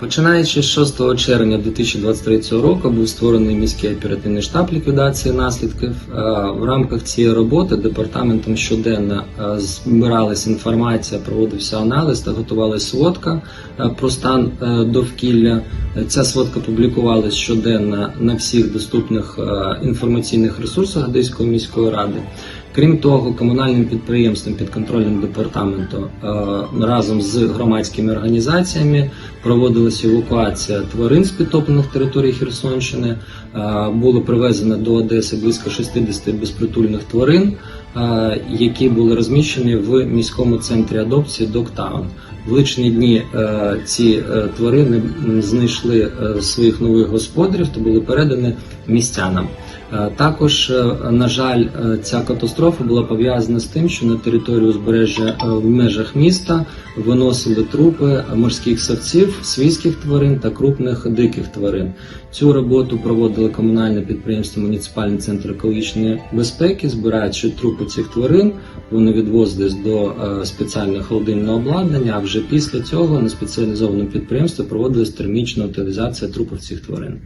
Починаючи з 6 червня 2023 року був створений міський оперативний штаб ліквідації наслідків. Е, В рамках цієї роботи департаментом щоденно е, збиралася інформація, проводився аналіз та готувалася сводка е, про стан довкілля. Ця сводка публікувалась щоденно на всіх доступних інформаційних ресурсах Одеської міської ради. Крім того, комунальним підприємством під контролем департаменту разом з громадськими організаціями проводилася евакуація тварин з підтоплених територій Херсонщини. Е, Було привезено до Одеси близько 60 безпритульних тварин, які були розміщені в міському центрі адопції Доктаун. В личні дні е, ці е, тварини знайшли е, своїх нових господарів та були передані містянам. Е, Також, е, на жаль, е, ця катастрофа була пов'язана з тим, що на територію узбережжя е, в межах міста виносили трупи морських савців, свійських тварин та крупних диких тварин. Цю роботу проводили комунальне підприємство Муніципальний центр екологічної безпеки, збираючи трупи цих тварин. Вони відвозились до е, спеціального холодильного обладнання. А вже після цього на спеціалізованому підприємстві проводилась термічна утилізація трупів цих тварин.